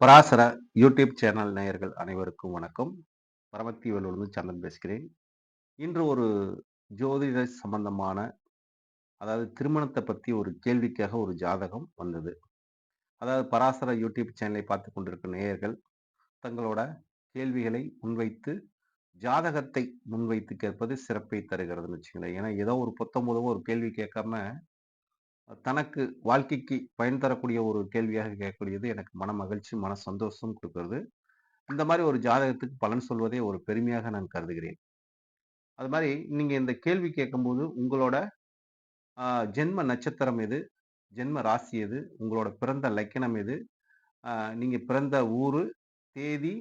Parasara YouTube channel நேயர்கள் அனைவருக்கும் வணக்கம். பரமத்தி வேலூர்ந்து சந்தன் பேசுகிறேன். இன்று ஒரு ஜோதிட சம்பந்தமான அதாவது திருமணத்தை பற்றி ஒரு கேள்விக்காக ஒரு ஜாதகம் வந்தது. அதாவது பராசர யூடியூப் சேனலை பார்த்து கொண்டிருக்கும் நேயர்கள் தங்களோட கேள்விகளை முன்வைத்து ஜாதகத்தை முன்வைத்து கேட்பது சிறப்பை தருகிறதுன்னு வச்சுங்களேன் ஏன்னா ஏதோ ஒரு புத்தம் ஒரு கேள்வி கேட்காம தனக்கு வாழ்க்கைக்கு பயன் தரக்கூடிய ஒரு கேள்வியாக கேட்கக்கூடியது எனக்கு மன மகிழ்ச்சி மன சந்தோஷம் கொடுக்கறது. இந்த மாதிரி ஒரு ஜாதகத்துக்கு பலன் சொல்வதே ஒரு பெருமையாக நான் கருதுகிறேன். அது மாதிரி நீங்கள் இந்த கேள்வி கேட்கும்போது உங்களோட ஜென்ம நட்சத்திரம் எது? ஜென்ம ராசி எது? உங்களோட பிறந்த லக்கணம் எது? நீங்கள் பிறந்த ஊர் தேதி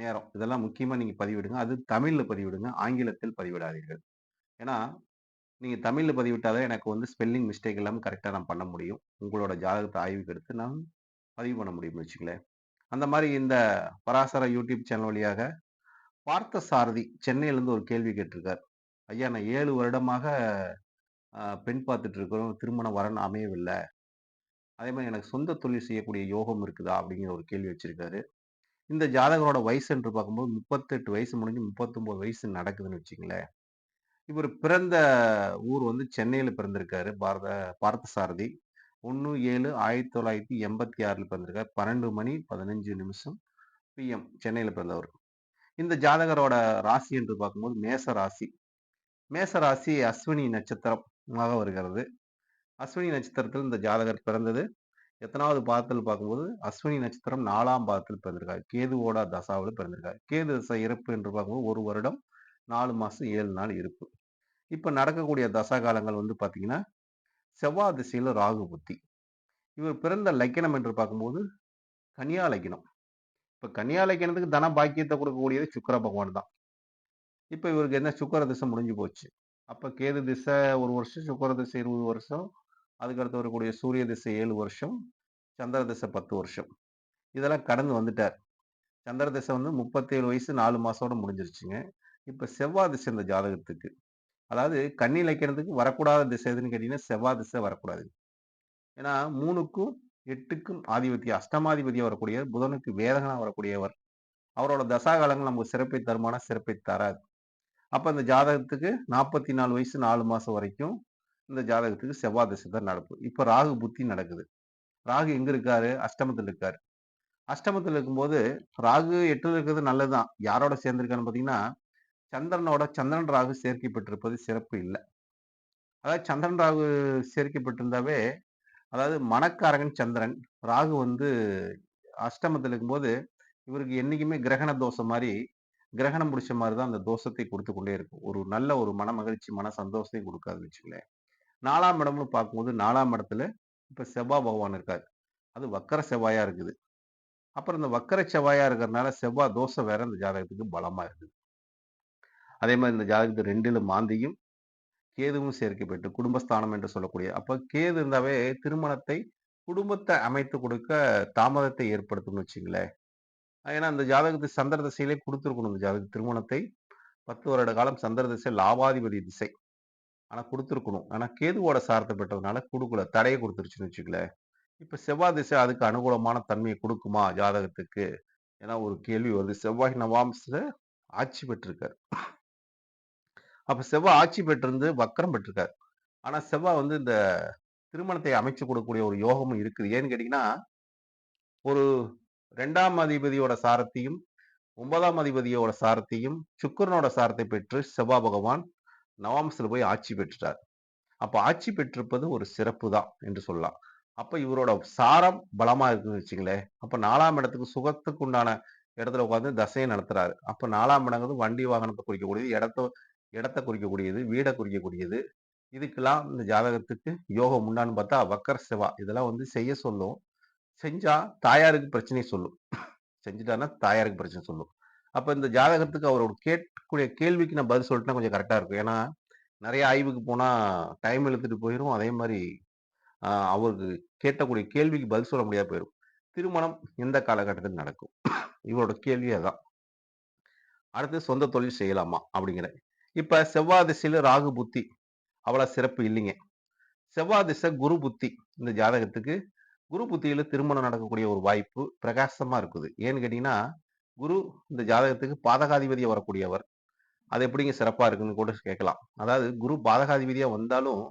நேரம். இதெல்லாம் முக்கியமாக நீங்கள் பதிவிடுங்க. அது தமிழில் பதிவிடுங்க ஆங்கிலத்தில் பதிவிடாதீர்கள். ஏன்னா நீங்கள் தமிழில் பதிவிட்டால் தான் எனக்கு வந்து ஸ்பெல்லிங் மிஸ்டேக் இல்லாமல் கரெக்டாக நான் பண்ண முடியும். உங்களோட ஜாதகத்தை ஆய்வுக்கு எடுத்து நான் பதிவு பண்ண முடியும்னு வச்சுக்கங்களேன். அந்த மாதிரி இந்த பராசர யூடியூப் சேனல் வழியாக பார்த்த சாரதி சென்னையிலேருந்து ஒரு கேள்வி கேட்டிருக்கார். ஐயா நான் ஏழு வருடமாக பெண் பார்த்துட்டு இருக்கிறோம். திருமண வரன் அமையவில்லை அதே மாதிரி எனக்கு சொந்த தொழில் செய்யக்கூடிய யோகம் இருக்குதா? அப்படிங்கிற ஒரு கேள்வி வச்சிருக்காரு. இந்த ஜாதகரோட வயசு என்று பார்க்கும்போது 38 வயசு முடிஞ்சு 39 வயசு நடக்குதுன்னு வச்சுங்களேன் இவர் பிறந்த ஊர் வந்து சென்னையில பிறந்திருக்காரு. பாரத பார்த்தசாரதி. 1/7/1986ல பிறந்திருக்காரு. 12 மணி 15 நிமிஷம் பிஎம் சென்னையில் பிறந்தவர். இந்த ஜாதகரோட ராசி என்று பார்க்கும்போது மேச ராசி. மேச ராசி அஸ்வினி நட்சத்திரமாக வருகிறது. அஸ்வினி நட்சத்திரத்தில் இந்த ஜாதகர் பிறந்தது எத்தனாவது பாதத்தில் பார்க்கும்போது அஸ்வினி நட்சத்திரம் நாலாம் பாதத்தில் பிறந்திருக்காரு. கேதுவோட தசாவில் பிறந்திருக்காரு. கேது தசை இறப்பு என்று பார்க்கும்போது ஒரு வருடம் நாலு மாதம் ஏழு நாள் இருப்பு. இப்போ நடக்கக்கூடிய தசா காலங்கள் வந்து பார்த்தீங்கன்னா, செவ்வாய் திசையில் ராகு புத்தி. இவர் பிறந்த லக்கணம் என்று பார்க்கும்போது கன்னியா லக்கணம் இப்போ கன்னியா லக்கணத்துக்கு தன பாக்கியத்தை கொடுக்கக்கூடியது சுக்கிர பகவான் தான். இப்போ இவருக்கு என்ன சுக்கிர திசை முடிஞ்சு போச்சு. அப்போ கேது திசை ஒரு வருஷம், சுக்கர திசை 20 வருஷம், அதுக்கு அடுத்து வரக்கூடிய சூரிய திசை ஏழு வருஷம், சந்திர திசை 10 வருஷம். இதெல்லாம் கடந்து வந்துட்டார். சந்திர திசை வந்து 37 வயசு நாலு மாதத்தோடு முடிஞ்சிருச்சுங்க. இப்போ செவ்வாய் திசை இந்த ஜாதகத்துக்கு. அதாவது கன்னி இழைக்கிறதுக்கு வரக்கூடாத திசை எதுன்னு கேட்டீங்கன்னா, செவ்வாய் திசை வரக்கூடாது. ஏன்னா மூணுக்கும் எட்டுக்கும் ஆதிபத்தி அஷ்டமாதிபதியாக வரக்கூடியவர் புதனுக்கு வேதகனா வரக்கூடியவர். அவரோட தசா காலங்கள் நமக்கு சிறப்பை தருமானா சிறப்பை தராது. அப்போ இந்த ஜாதகத்துக்கு 44 வயசு நாலு மாதம் வரைக்கும் இந்த ஜாதகத்துக்கு செவ்வாய் திசை தான் நடக்கும். இப்போ ராகு புத்தி நடக்குது. ராகு எங்க இருக்காரு? அஷ்டமத்தில் இருக்காரு. அஷ்டமத்தில் இருக்கும்போது ராகு எட்டு இருக்கிறது நல்லதுதான். யாரோட சேர்ந்திருக்காருன்னு பார்த்தீங்கன்னா, சந்திரனோட சந்திரன் ராகு சேர்க்கை பெற்றிருப்பது சிறப்பு இல்லை அதாவது சந்திரன் ராகு சேர்க்கை பெற்றிருந்தாவே, அதாவது மணக்காரகன் சந்திரன். ராகு வந்து அஷ்டமத்தில் இருக்கும்போது, இவருக்கு என்னைக்குமே கிரகண தோஷம் மாதிரி கிரகணம் பிடிச்ச மாதிரி தான் அந்த தோஷத்தை கொடுத்து கொண்டே இருக்கும். ஒரு நல்ல ஒரு மன மகிழ்ச்சி, மன சந்தோஷத்தையும் கொடுக்காதுன்னு வச்சுக்கலேன் நாலாம் இடம்னு பார்க்கும்போது நாலாம் இடத்துல இப்போ செவ்வாய் பகவான் இருக்காரு. அது வக்கர செவ்வாயாக இருக்குது. அப்புறம் இந்த வக்கர செவ்வாயாக இருக்கிறனால செவ்வாய் தோசை வேற இந்த ஜாதகத்துக்கு பலமாக இருக்குது. அதே மாதிரி இந்த ஜாதகத்து ரெண்டிலும் மாந்தியும், கேதுவும் சேர்க்கப்பட்டு குடும்பஸ்தானம் என்று சொல்லக்கூடிய அப்போ கேது இருந்தாவே திருமணத்தை குடும்பத்தை அமைத்து கொடுக்க தாமதத்தை ஏற்படுத்தும்னு வச்சுங்களேன். ஏன்னா அந்த ஜாதகத்து சந்திர திசையிலே கொடுத்துருக்கணும் இந்த ஜாதக திருமணத்தை 10 வருட காலம் சந்திர திசை லாபாதிபதி திசை. ஆனா கொடுத்துருக்கணும் ஆனா கேதுவோட சார்த்த பெற்றதுனால கொடுக்கல தடையை கொடுத்துருச்சுன்னு வச்சுங்களேன் இப்ப செவ்வாய் திசை அதுக்கு அனுகூலமான தன்மையை கொடுக்குமா ஜாதகத்துக்கு? ஏன்னா ஒரு கேள்வி வருது. செவ்வாய் நவாம்ச ஆட்சி பெற்றிருக்கார் அப்ப செவ்வாய் ஆட்சி பெற்றிருந்து வக்கரம் பெற்றிருக்காரு. ஆனா செவ்வாய் வந்து இந்த திருமணத்தை அமைச்சு கொடுக்கக்கூடிய ஒரு யோகமும் இருக்குது. ஏன்னு கேட்டீங்கன்னா, ஒரு ரெண்டாம் அதிபதியோட சாரத்தையும், ஒன்பதாம் அதிபதியோட சாரத்தையும், சுக்கரனோட சாரத்தை பெற்று செவ்வாய் பகவான் நவாம்சத்துல போய் ஆட்சி பெற்றுட்டார். அப்ப ஆட்சி பெற்றிருப்பது ஒரு சிறப்பு தான் என்று சொல்லலாம். அப்ப இவரோட சாரம் பலமா இருக்குன்னு வச்சுங்களேன். அப்ப நாலாம் இடத்துக்கு சுகத்துக்கு உண்டான இடத்துல உட்கார்ந்து தசையை நடத்துறாரு. அப்ப நாலாம் இடங்கிறது வண்டி வாகனத்தை குறிக்கக்கூடியது, இடத்த இடத்த குறிக்கக்கூடியது, வீடை குறிக்கக்கூடியது. இதுக்கெல்லாம் இந்த ஜாதகத்துக்கு யோகம் உண்டான்னு பார்த்தா வக்கர செவா இதெல்லாம் வந்து செய்ய சொல்லும். செஞ்சா தாயாருக்கு பிரச்சனை சொல்லும். செஞ்சுட்டான்னா தாயாருக்கு பிரச்சனை சொல்லும். அப்ப இந்த ஜாதகத்துக்கு அவரோட கேட்கக்கூடிய கேள்விக்கு நான் பதில் சொல்லிட்டேன்னா கொஞ்சம் கரெக்டாக இருக்கும். ஏன்னா, நிறைய ஆய்வுக்கு போனா டைம் இழுத்துட்டு போயிரும். அதே மாதிரி அவருக்கு கேட்கக்கூடிய கேள்விக்கு பதில் சொல்ல முடியாது போயிரும். திருமணம் எந்த காலகட்டத்தில் நடக்கும்? இவரோட கேள்வி அதான். அடுத்து சொந்த தொழில் செய்யலாமா? அப்படிங்கிற. இப்ப செவ்வாய் திசையில ராகு புத்தி. அவ்வளவு சிறப்பு இல்லைங்க. செவ்வாய் திசை குரு புத்தி. இந்த ஜாதகத்துக்கு. குரு புத்தியில திருமணம் நடக்கக்கூடிய ஒரு வாய்ப்பு பிரகாசமா இருக்குது. ஏன்னு கேட்டீங்கன்னா குரு இந்த ஜாதகத்துக்கு பாதகாதிபதியா வரக்கூடியவர். அது எப்படிங்க சிறப்பா இருக்குன்னு கூட கேட்கலாம். அதாவது குரு பாதகாதிபதியா வந்தாலும்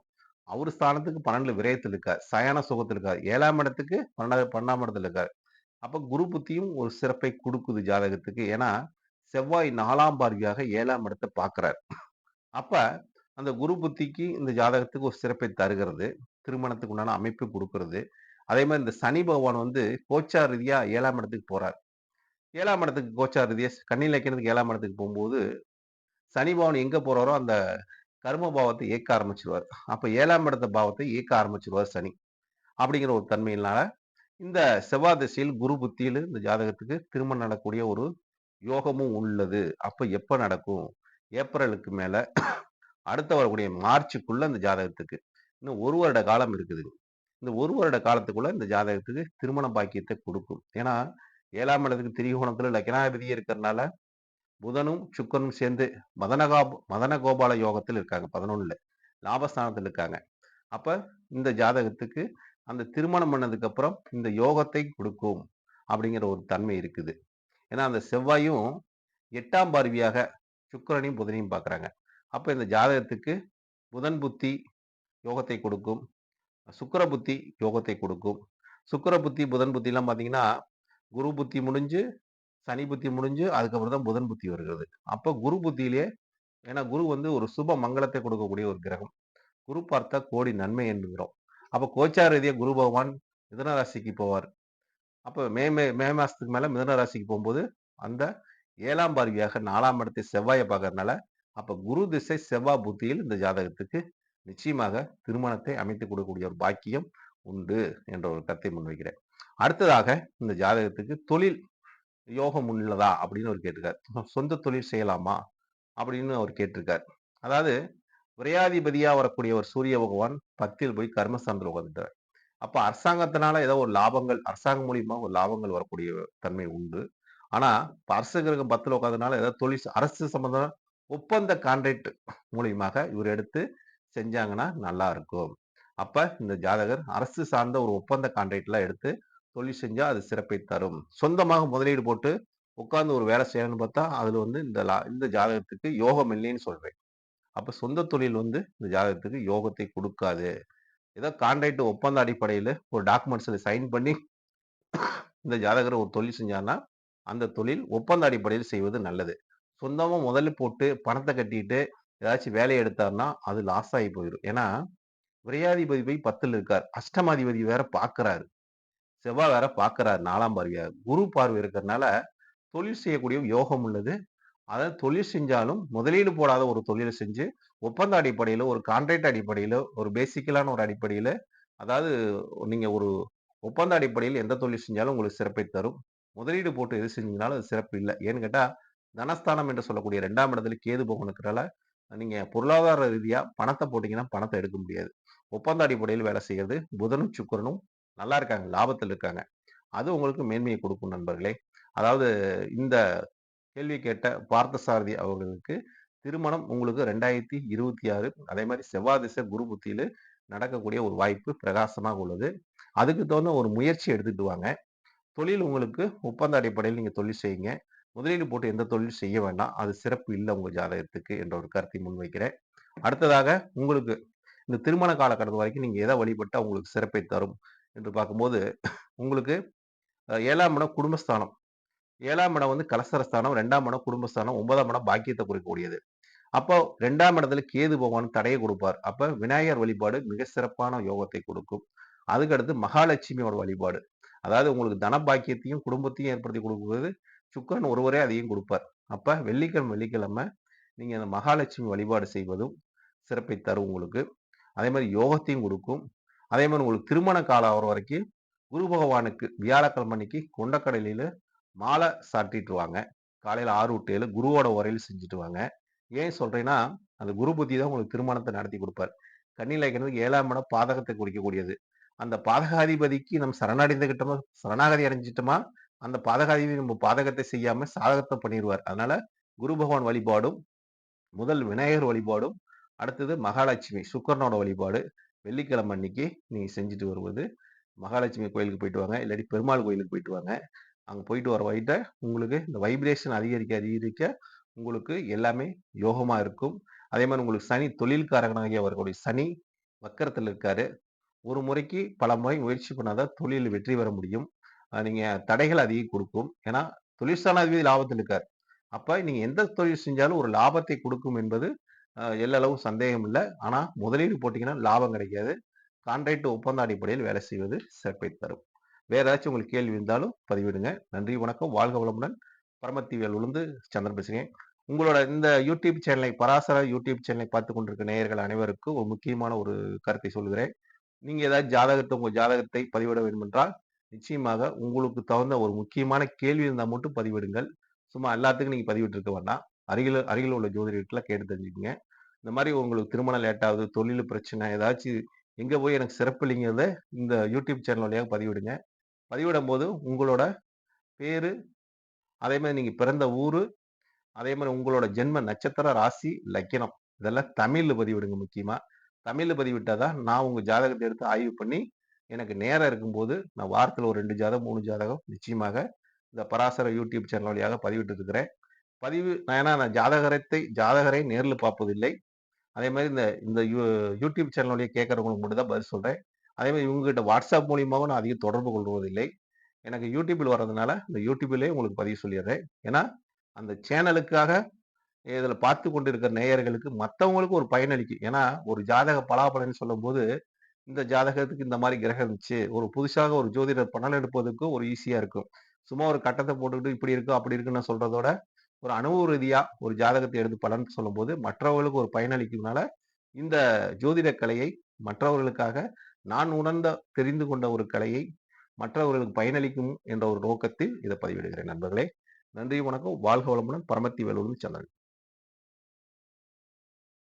அவர் ஸ்தானத்துக்கு பன்னெண்டுல விரயத்தில் இருக்கார். சயான சுகத்தில் இருக்கார். ஏழாம் இடத்துக்கு பன்னெண்டாவது பன்னெண்டாம் இடத்துல இருக்கார். அப்ப குரு புத்தியும் ஒரு சிறப்பை கொடுக்குது ஜாதகத்துக்கு. ஏன்னா செவ்வாய் நாலாம் பார்வையாக ஏழாம் இடத்தை பார்க்கிறார். அப்ப அந்த குரு புத்திக்கு இந்த ஜாதகத்துக்கு ஒரு சிறப்பை தருகிறது. திருமணத்துக்கு உண்டான அமைப்பு கொடுக்கறது. அதே மாதிரி இந்த சனி பகவான் வந்து கோச்சார் ரீதியா ஏழாம் இடத்துக்கு போறார். ஏழாம் இடத்துக்கு கோச்சார் ரீதியா கண்ணில் வைக்கிறதுக்கு ஏழாம் இடத்துக்கு போகும்போது சனி பகவான் எங்க போறாரோ அந்த கர்ம பாவத்தை இயக்க ஆரம்பிச்சிருவார். அப்ப ஏழாம் இடத்த பாவத்தை இயக்க ஆரம்பிச்சிருவார் சனி. அப்படிங்கிற ஒரு தன்மையினால இந்த செவ்வாய் திசையில் குரு புத்தியில் இந்த ஜாதகத்துக்கு திருமணம் நடக்கூடிய ஒரு யோகமும் உள்ளது. அப்போ எப்போ நடக்கும்? ஏப்ரலுக்கு மேலே அடுத்த வரக்கூடிய மார்ச்சுக்குள்ளே அந்த ஜாதகத்துக்கு. இன்னும் ஒரு வருட காலம் இருக்குது. இந்த ஒரு வருட காலத்துக்குள்ளே இந்த ஜாதகத்துக்கு திருமண பாக்கியத்தை கொடுக்கும். ஏன்னா ஏழாம் இடத்துக்கு திரிகோணத்தில் லக்னாதிபதியே இருக்கிறனால புதனும் சுக்கனும் சேர்ந்து மதனகா மதன கோபால யோகத்தில் இருக்காங்க. பதினொன்றில் லாபஸ்தானத்தில் இருக்காங்க. அப்போ இந்த ஜாதகத்துக்கு அந்த திருமணம் பண்ணதுக்கப்புறம் இந்த யோகத்தை கொடுக்கும் அப்படிங்கிற ஒரு தன்மை இருக்குது. ஏன்னா அந்த செவ்வாயும் எட்டாம் பார்வையாக சுக்கரனையும் புதனையும் பார்க்குறாங்க. அப்போ இந்த ஜாதகத்துக்கு புதன் புத்தி யோகத்தை கொடுக்கும். சுக்கர புத்தி யோகத்தை கொடுக்கும். சுக்கர புத்தி புதன் புத்திலாம் பார்த்தீங்கன்னா குரு புத்தி முடிஞ்சு சனி புத்தி முடிஞ்சு அதுக்கப்புறம் தான் புதன் புத்தி வருகிறது. அப்போ குரு புத்தியிலே ஏன்னா குரு வந்து ஒரு சுப மங்களத்தை கொடுக்கக்கூடிய ஒரு கிரகம். குரு பார்த்தா கோடி நன்மை என்கிறோம் அப்போ கோச்சார ரீதியாக குரு பகவான் மிதன ராசிக்கு போவார். அப்போ மே மே மே மாசத்துக்கு மேல மிதன ராசிக்கு போகும்போது அந்த ஏழாம் பார்வையாக நாலாம் இடத்தை செவ்வாயை பார்க்கறதுனால அப்ப குரு திசை செவ்வாய் புத்தியில் இந்த ஜாதகத்துக்கு நிச்சயமாக திருமணத்தை அமைத்து கொடுக்கக்கூடிய ஒரு பாக்கியம் உண்டு என்ற ஒரு கருத்தை முன்வைக்கிறேன். அடுத்ததாக இந்த ஜாதகத்துக்கு தொழில் யோகம் உள்ளதா அப்படின்னு அவர் கேட்டிருக்கார். சொந்த தொழில் செய்யலாமா அப்படின்னு அவர் கேட்டிருக்கார். அதாவது விரையாதிபதியா வரக்கூடிய ஒரு சூரிய பகவான் பத்தில் போய் கர்மஸ்தானத்தில் உட்காந்துட்டார் அப்ப அரசாங்கத்தினால ஏதோ ஒரு லாபங்கள் அரசாங்கம் மூலியமா ஒரு லாபங்கள் வரக்கூடிய தன்மை உண்டு. ஆனா இப்ப அரசு பத்துல உட்காந்தனால ஏதாவது தொழில் அரசு சம்பந்தம் ஒப்பந்த கான்ட்ராக்ட் மூலியமாக இவர் எடுத்து செஞ்சாங்கன்னா நல்லா இருக்கும். அப்ப இந்த ஜாதகர் அரசு சார்ந்த ஒரு ஒப்பந்த கான்ட்ராக்ட்லாம் எடுத்து தொழில் செஞ்சா அது சிறப்பை தரும். சொந்தமாக முதலீடு போட்டு உட்கார்ந்து ஒரு வேலை செய்யணும்னு பார்த்தா அதுல வந்து இந்த லா- இந்த ஜாதகத்துக்கு யோகம் இல்லைன்னு சொல்றேன். அப்ப சொந்த தொழில் வந்து இந்த ஜாதகத்துக்கு யோகத்தை கொடுக்காது. ஏதோ கான்ட்ராக்ட் ஒப்பந்த அடிப்படையில் ஒரு டாக்குமெண்ட்ஸில் சைன் பண்ணி இந்த ஜாதகர் ஒரு தொழில் செஞ்சாருன்னா அந்த தொழில் ஒப்பந்த அடிப்படையில் செய்வது நல்லது. சொந்தமாக முதல்ல போட்டு பணத்தை கட்டிட்டு ஏதாச்சும் வேலையை எடுத்தாருன்னா அது லாஸ் ஆகி போயிடும் ஏன்னா விரையாதிபதி போய் பத்தில் இருக்கார். அஷ்டமாதிபதி வேற பார்க்கறாரு செவ்வாய் வேற பார்க்கறாரு நாலாம் பார்வையார் குரு பார்வை இருக்கிறதுனால தொழில் செய்யக்கூடிய யோகம் உள்ளது. அதாவது தொழில் செஞ்சாலும் முதலீடு போடாத ஒரு தொழிலை செஞ்சு ஒப்பந்த அடிப்படையில் ஒரு கான்ட்ராக்ட் அடிப்படையில் ஒரு பேசிக்கலான ஒரு அடிப்படையில் அதாவது நீங்கள் ஒரு ஒப்பந்த அடிப்படையில் எந்த தொழில் செஞ்சாலும் உங்களுக்கு சிறப்பை தரும். முதலீடு போட்டு எது செஞ்சீங்கனாலும் அது சிறப்பு இல்லை. ஏன்னு கேட்டால் தனஸ்தானம் என்று சொல்லக்கூடிய ரெண்டாம் இடத்துல கேது போகணும் நீங்கள் பொருளாதார ரீதியாக பணத்தை போட்டிங்கன்னா பணத்தை எடுக்க முடியாது. ஒப்பந்த அடிப்படையில் வேலை செய்கிறது புதனும் சுக்கிரனும் நல்லா இருக்காங்க லாபத்தில் இருக்காங்க. அது உங்களுக்கு மேன்மையை கொடுக்கும் நண்பர்களே. அதாவது இந்த கேள்வி கேட்ட பார்த்தசாரதி அவர்களுக்கு திருமணம் உங்களுக்கு ரெண்டாயிரத்தி இருபத்தி ஆறு அதே மாதிரி செவ்வாய் திசை குரு புத்தியில் நடக்கக்கூடிய ஒரு வாய்ப்பு பிரகாசமாக உள்ளது. அதுக்கு தகுந்த ஒரு முயற்சி எடுத்துட்டு வாங்க. தொழில் உங்களுக்கு ஒப்பந்த அடிப்படையில் நீங்கள் தொழில் செய்யுங்க. முதலீடு போட்டு எந்த தொழில் செய்ய வேண்டாம். அது சிறப்பு இல்லை உங்கள் ஜாதகத்துக்கு என்ற ஒரு கருத்தை முன்வைக்கிறேன். அடுத்ததாக உங்களுக்கு இந்த திருமண காலகட்டத்து வரைக்கும் நீங்கள் எதை வழிபட்டால் உங்களுக்கு சிறப்பை தரும் என்று பார்க்கும்போது உங்களுக்கு ஏழாம் இடம் குடும்பஸ்தானம். ஏழாம் இடம் வந்து கலசரஸ்தானம் ரெண்டாம் இடம் குடும்பஸ்தானம் ஒன்பதாம் இடம் பாக்கியத்தை குறிக்கக்கூடியது. அப்போ ரெண்டாம் இடத்துல கேது பகவான் தடையை கொடுப்பார். அப்ப விநாயகர் வழிபாடு மிக சிறப்பான யோகத்தை கொடுக்கும். அதுக்கடுத்து மகாலட்சுமியோட வழிபாடு. அதாவது உங்களுக்கு தன பாக்கியத்தையும் குடும்பத்தையும் ஏற்படுத்தி கொடுக்கும்போது சுக்கரன் ஒருவரே அதையும் கொடுப்பார். அப்ப வெள்ளிக்கிழமை வெள்ளிக்கிழமை நீங்க அந்த மகாலட்சுமி வழிபாடு செய்வதும் சிறப்பை தரும் உங்களுக்கு. அதே மாதிரி யோகத்தையும் கொடுக்கும். அதே மாதிரி உங்களுக்கு திருமண காலம் ஆகிற வரைக்கும் குரு பகவானுக்கு வியாழக்கிழமை அன்னைக்கு கொண்டக்கடலையில மாலை சாட்டிட்டு வாங்க காலையில ஆறு விட்டு ஏழு குருவோட உரையில் செஞ்சுட்டு வாங்க ஏன் சொல்றேன்னா அந்த குரு புத்தி தான் உங்களுக்கு திருமணத்தை நடத்தி கொடுப்பார். கண்ணில் ஏழாம் இடம் பாதகத்தை குறிக்கக்கூடியது அந்த பாதகாதிபதிக்கு நம்ம சரணடைந்துகிட்டோமா சரணாகதி அடைஞ்சிட்டோமா அந்த பாதகாதிபதி நம்ம பாதகத்தை செய்யாம சாதகத்தை பண்ணிடுவார். அதனால குரு பகவான் வழிபாடும் முதல் விநாயகர் வழிபாடும் அடுத்தது மகாலட்சுமி சுக்கரனோட வழிபாடு வெள்ளிக்கிழமை அன்னைக்கு நீங்கள் செஞ்சுட்டு வருவது. மகாலட்சுமி கோயிலுக்கு போயிட்டு வாங்க. இல்லாட்டி பெருமாள் கோயிலுக்கு போயிட்டு வாங்க. அங்கே போயிட்டு வர வழியில உங்களுக்கு இந்த வைப்ரேஷன் அதிகரிக்க, அதிகரிக்க உங்களுக்கு எல்லாமே யோகமாக இருக்கும். அதே மாதிரி உங்களுக்கு சனி தொழில்காரகனாகிய அவர்களுடைய சனி வக்கரத்தில் இருக்காரு. ஒரு முறைக்கு பல முறை முயற்சி பண்ணாதான் தொழில் வெற்றி பெற முடியும். நீங்கள் தடைகள் அதிகம் கொடுக்கும் ஏன்னா, தொழிற்சாலாதிபதி லாபத்தில் இருக்கார். அப்போ நீங்கள் எந்த தொழில் செஞ்சாலும் ஒரு லாபத்தை கொடுக்கும் என்பது எல்லளவும் சந்தேகம் இல்லை ஆனால் முதலீடு போட்டிங்கன்னா லாபம் கிடைக்காது. கான்ட்ராக்ட் ஒப்பந்த அடிப்படையில் வேலை செய்வது சிறப்பை தரும். வேற ஏதாச்சும் உங்களுக்கு கேள்வி இருந்தாலும் பதிவிடுங்க. நன்றி, வணக்கம். வாழ்க வளமுடன். பரமத்திவியல் உளுந்து சந்திரன் பேசுகிறேன் உங்களோட இந்த யூடியூப் சேனலை பராசர யூடியூப் சேனலை பார்த்து கொண்டிருக்க நேயர்கள் அனைவருக்கும் ஒரு முக்கியமான ஒரு கருத்தை சொல்கிறேன். நீங்கள் ஏதாவது ஜாதகத்தை உங்கள் ஜாதகத்தை பதிவிட வேண்டுமென்றால், நிச்சயமாக உங்களுக்கு தகுந்த ஒரு முக்கியமான கேள்வி இருந்தால் மட்டும் பதிவிடுங்கள். சும்மா எல்லாத்துக்கும் நீங்கள் பதிவிட்டுருக்க வேண்டாம். அருகில் அருகில் உள்ள ஜோதிடர்கிட்ட கேட்டு தெரிஞ்சுக்கோங்க இந்த மாதிரி உங்களுக்கு திருமணம் லேட்டாகுது தொழில் பிரச்சனை ஏதாச்சும் எங்கே போய் எனக்கு சிறப்பு இல்லைங்கிறத இந்த யூடியூப் சேனல் வழியாக பதிவிடுங்க. பதிவிடும் போது உங்களோட பேரு, அதே மாதிரி நீங்க பிறந்த ஊரு, அதே மாதிரி உங்களோட ஜென்ம நட்சத்திர, ராசி, லக்கினம் இதெல்லாம் தமிழ்ல பதிவிடுங்க முக்கியமா. தமிழ்ல பதிவிட்டால் தான் நான் உங்க ஜாதகத்தை எடுத்து ஆய்வு பண்ணி, எனக்கு நேரம் இருக்கும்போது நான் வாரத்தில் ஒரு ரெண்டு ஜாதகம், மூணு ஜாதகம் நிச்சயமாக இந்த பராசர யூடியூப் சேனல் வழியாக பதிவிட்டு இருக்கிறேன். பதிவு நான் ஏன்னா நான் ஜாதகரத்தை ஜாதகரை நேரில் பார்ப்பதில்லை. அதே மாதிரி இந்த இந்த யூ யூடியூப் சேனல் வழியை கேட்குறவங்களுக்கு மட்டும் தான் பதில் சொல்கிறேன் அதே மாதிரி இவங்ககிட்ட வாட்ஸ்அப் மூலியமாகவும் நான் அதிகம் தொடர்பு கொள்வதில்லை. எனக்கு யூடியூப்பில் வர்றதுனால, இந்த யூடியூப்லயே உங்களுக்கு பதிவு சொல்லிடுறேன் ஏன்னா, அந்த சேனலுக்காக இதில் பார்த்து கொண்டு கொண்டிருக்கிற நேயர்களுக்கு மற்றவங்களுக்கு ஒரு பயனளிக்கும். ஏன்னா, ஒரு ஜாதக பலாபலன்னு சொல்லும்போது, இந்த ஜாதகத்துக்கு இந்த மாதிரி கிரகம் இருந்துச்சு. ஒரு புதுசாக ஒரு ஜோதிடர் பணம் எடுப்பதற்கும் ஒரு ஈஸியாக இருக்கும். சும்மா ஒரு கட்டத்தை போட்டுக்கிட்டு இப்படி இருக்கும் அப்படி இருக்குன்னு சொல்றதோட, ஒரு அனுபவ ரீதியாக ஒரு ஜாதகத்தை எடுத்து பலன் சொல்லும்போது, மற்றவர்களுக்கு ஒரு பயனளிக்கும்னால, இந்த ஜோதிட கலையை மற்றவர்களுக்காக நான் உணர்ந்த தெரிந்து கொண்ட ஒரு கலையை மற்றவர்களுக்கு பயனளிக்கும் என்ற ஒரு நோக்கத்தில் இதை பதிவிடுகிறேன் நண்பர்களே. நன்றி, வணக்கம். வாழ்க வளமுடன். பரமத்தி வேலூர் சந்திரன்.